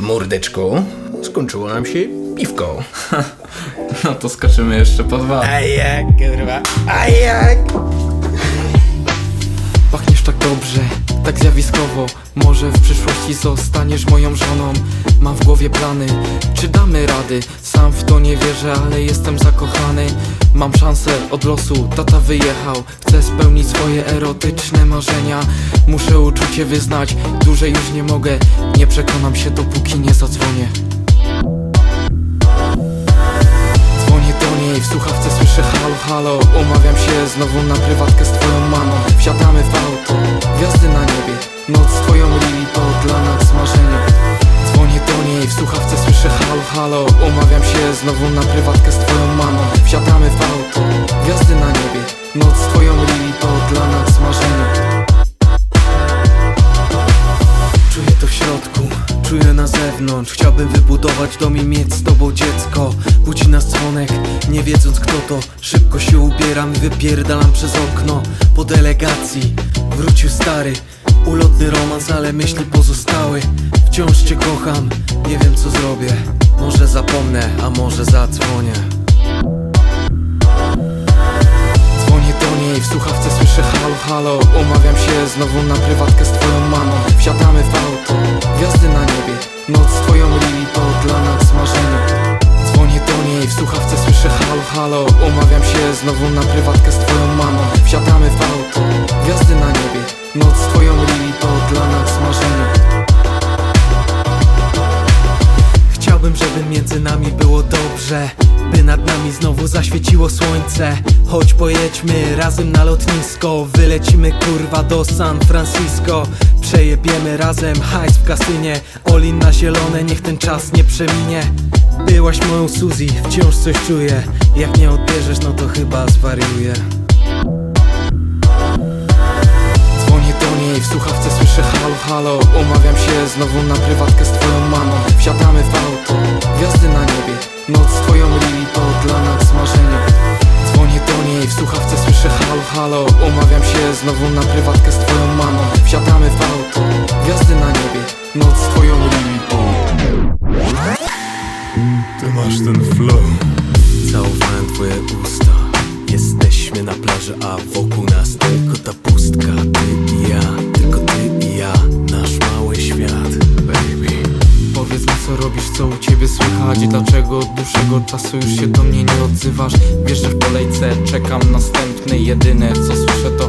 Mordeczko, skończyło nam się piwko. No to skoczymy jeszcze po dwa. A jak, kurwa, a jak? Tak dobrze, tak zjawiskowo. Może w przyszłości zostaniesz moją żoną. Mam w głowie plany, czy damy rady? Sam w to nie wierzę, ale jestem zakochany. Mam szansę od losu, tata wyjechał. Chcę spełnić swoje erotyczne marzenia. Muszę uczucie wyznać, dłużej już nie mogę. Nie przekonam się dopóki nie zadzwonię. Dzwonię do niej, w słuchawce słyszę halo, halo. Umawiam się znowu na prywatkę z twoją mamą. Wsiadamy halo, Umawiam się znowu na prywatkę z twoją mamą. Wsiadamy w auto, gwiazdy na niebie. Noc z twoją Lili to dla nas marzenie. Czuję to w środku, czuję na zewnątrz. Chciałbym wybudować dom i mieć z tobą dziecko. Budzi nas dzwonek, nie wiedząc kto to. Szybko się ubieram i wypierdalam przez okno. Po delegacji wrócił stary Ulotny romans, ale myśli pozostały. Wciąż cię kocham, nie wiem co zrobię. Może zapomnę, a może zadzwonię. Dzwonię do niej, w słuchawce słyszę halo, halo. Umawiam się znowu na prywatkę z twoją mamą. Wsiadamy w auto, gwiazdy na niebie. Noc z twoją Lili to dla nas marzenie Dzwonię do niej, w słuchawce słyszę halo, halo. Umawiam się znowu na prywatkę z twoją mamą. Wsiadamy w auto, gwiazdy na niebie Noc z twoją Lili to dla nas marzenie. Chciałbym, żeby między nami było dobrze By nad nami znowu zaświeciło słońce. Chodź pojedźmy razem na lotnisko Wylecimy kurwa do San Francisco. Przejebiemy razem hajs w kasynie Olin na zielone, niech ten czas nie przeminie. Byłaś moją Suzy, wciąż coś czuję. Jak nie odbierzesz, no to chyba halo, Umawiam się znowu na prywatkę z twoją mamą. Wsiadamy w auto, gwiazdy na niebie. Noc z twoją Lili to dla nas marzenie. Dzwonię do niej, w słuchawce słyszę halo, halo Umawiam się znowu na prywatkę z twoją mamą. Wsiadamy w auto, gwiazdy na niebie. Noc z twoją Lili. To Ty masz ten flow. Całowałem twoje usta. Jesteśmy na plaży, a wokół ciebie słychać Dlaczego od dłuższego czasu już się do mnie nie odzywasz? Wiesz, w kolejce czekam następny Jedyne co słyszę to